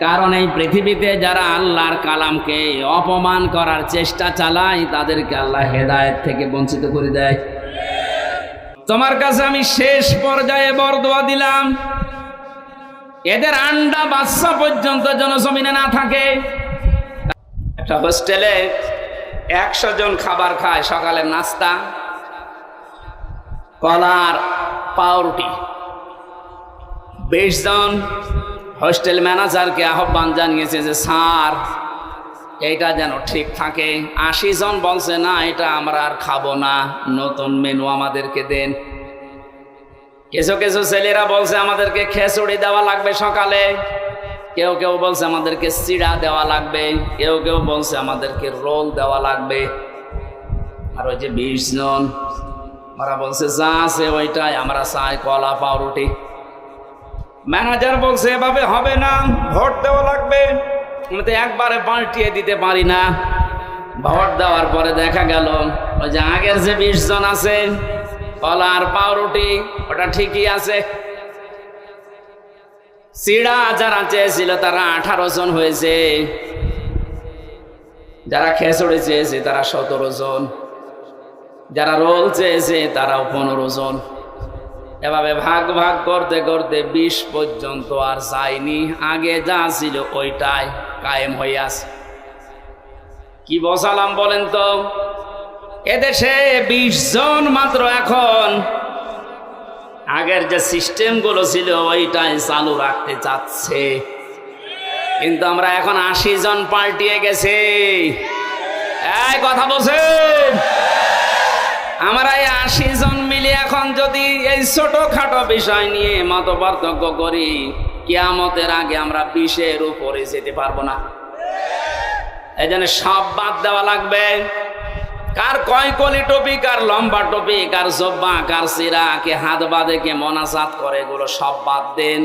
কারণ এই পৃথিবীতে যারা আল্লাহর কালামকে অপমান করার চেষ্টা চালায়, তাদেরকে আল্লাহ হেদায়েত থেকে বঞ্চিত করে দেয়। তোমার কাছে আমি শেষ পর্যায়ে বরদোয়া দিলাম। এদের আন্ডা বাচ্চা পর্যন্ত জনজমিনে না থাকে। একটা হোস্টেলে একশো জন খাবার খায়, সকালের নাস্তা, কলার, পাউরুটি। বিশ জন হোস্টেল ম্যানেজারকে আহ্বান জানিয়েছে যে, স্যার, এইটা যেন ঠিক থাকে। আশি জন বলছে, না, এটা আমরা আর খাব না। নতুন মেনু আমাদেরকে দেন। কিছু কিছু ছেলেরা বলছে, আমাদেরকে খেচুড়ি দেওয়া লাগবে সকালে। কেউ কেউ বলছে, আমাদেরকে চিড়া দেওয়া লাগবে। কেউ কেউ বলছে, আমাদেরকে রোল দেওয়া লাগবে। আর ওই যে বিশ জন, ওরা বলছে, যা আছে ওইটাই, আমরা চাই কলা, পাউরুটি। ম্যানেজার বলছে, এভাবে হবে না, ভোট দেওয়া লাগবে। আমি তো একবারে পাল্টিয়ে দিতে পারি না। ভোট দেওয়ার পরে দেখা গেল, ওই যে আগের যে বিশ জন আছে, কলা আর পাউরুটি, ওটা ঠিকই আছে। সিড়া যারা চেয়েছিল, তারা আঠারো জন হয়েছে। যারা খেসড়ে চেয়েছে, তারা সতেরো জন। যারা রোল চেয়েছে, তারাও পনেরো জন। এভাবে ভাগ ভাগ করতে করতে বিশ পর্যন্ত আর যায়নি। আগে যা ছিল ওইটাই কায়েম হয়ে কি বসালাম বলেন তো? এদেশে বিশ জন মাত্র এখন। আগের যে সিস্টেমগুলো ছিল ওইটাই চালু রাখতে চাচ্ছে। কিন্তু আমরা এখন আশি জন পাল্টিয়ে গেছে। কথা বলছেন? আমরা এই আশি জন এখন যদি এই ছোটখাটো বিষয় নিয়ে মত পার্থক্য করি, কিয়ামতের আগে আমরা বিশের উপরে যেতে পারব না। এই জন্য সব বাদ দেওয়া লাগবে। কার কয় কলি টপি, কার লম্বা টপি, কার জব্বা, কার সিরা, কে হাত বাঁধে, কে মনাজাত করে, এগুলো সব বাদ দেন।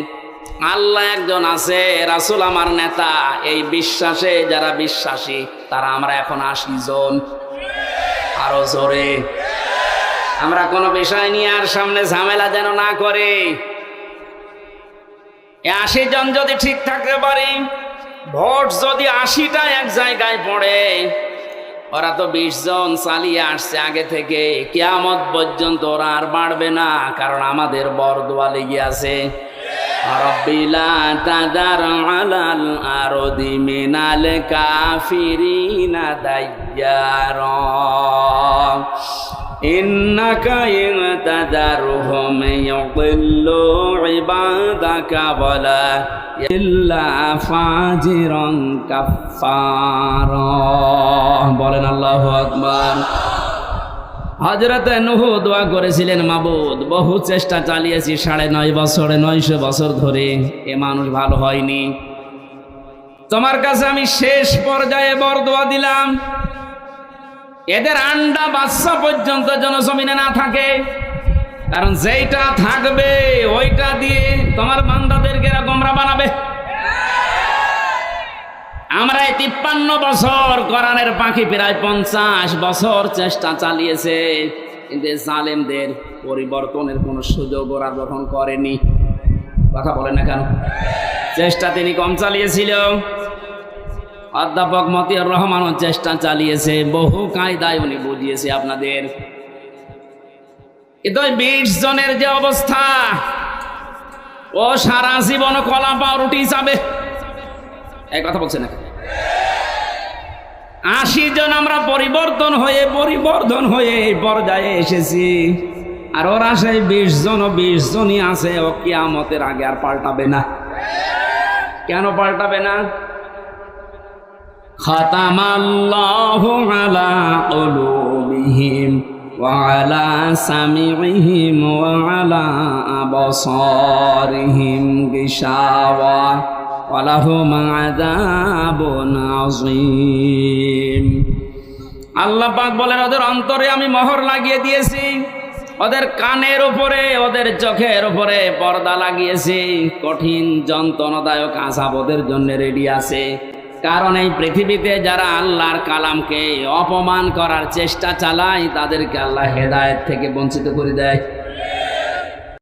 আল্লাহ একজন আছে, রাসুল আমার নেতা। এই বিশ্বাসে, যারা বিশ্বাসী, তারা আমরা এখন আশি জন। আরও জোরে। আমরা কোনো বিষয় নিয়ে আর সামনে ঝামেলা যেন না করে। আশি জন যদি ঠিক থাকতে পারি, ভোট যদি আশিটা এক জায়গায় পড়ে, ওরা তো বিশ জন চালিয়ে আসছে আগে থেকে। কেয়ামত পর্যন্ত ওরা আর বাড়বে না, কারণ আমাদের বরদোয়া লেগে আছে মিনাল কাফিরিনা إنك إن تذرهم يضلوا عبادك ولا إلا فاجرا كفارا বলেন আল্লাহ আকবার হজরত নুহু দোয়া করেছিলেন মাবুদ বহু চেষ্টা চালিয়েছি সাড়ে নয় বছরে নয়শো বছর ধরে এ মানুষ ভালো হয়নি তোমার কাছে আমি শেষ পর্যায়ে বর দোয়া দিলাম এদের আন্ডা বাচ্চা পর্যন্ত জনজমিনে না থাকে। কারণ যেইটা থাকবে, ওইটা দিয়ে তোমার বান্দাদেরকে গোমরা বানাবে। আমরা এই তিপ্পান্ন বছর কোরআনের পাখি প্রায় পঞ্চাশ বছর চেষ্টা চালিয়েছে, কিন্তু জালেমদের পরিবর্তনের কোনো সুযোগ ওরা গ্রহণ করেনি। কথা বলে না কেন? চেষ্টা তিনি কম চালিয়েছিল। অধ্যাপক মতিউর রহমানও চেষ্টা চালিয়েছে, বহু কায়দায় উনি বুঝিয়েছে আপনাদের। কিন্তু বিশ জনের যে অবস্থা, ও সারা জীবন কলা পাউরুটি যাবে এই কথা বলছে না আশি জন আমরা পরিবর্তন হয়ে পরিবর্তন হয়ে এই পর্যায়ে এসেছি। আর ওরা সেই বিশ জন, বিশ জনই আছে, ও কিয়ামতের আগে আর পাল্টাবে না। কেন পাল্টাবে না? ختم الله على قلوبهم وعلى سمعهم وعلى أبصارهم غشاوة ولهم عذاب عظيم আল্লাহ পাক বলেন ওদের অন্তরে আমি মোহর লাগিয়ে দিয়েছি ওদের কানের উপরে ওদের চোখের উপরে পর্দা লাগিয়েছি কঠিন যন্ত্রণাদায়ক আজাব ওদের জন্য রেডি আছে কারণ এই পৃথিবীতে যারা আল্লাহর কালামকে অপমান করার চেষ্টা চালায়, তাদেরকে আল্লাহ হেদায়েত থেকে বঞ্চিত করে দেয়।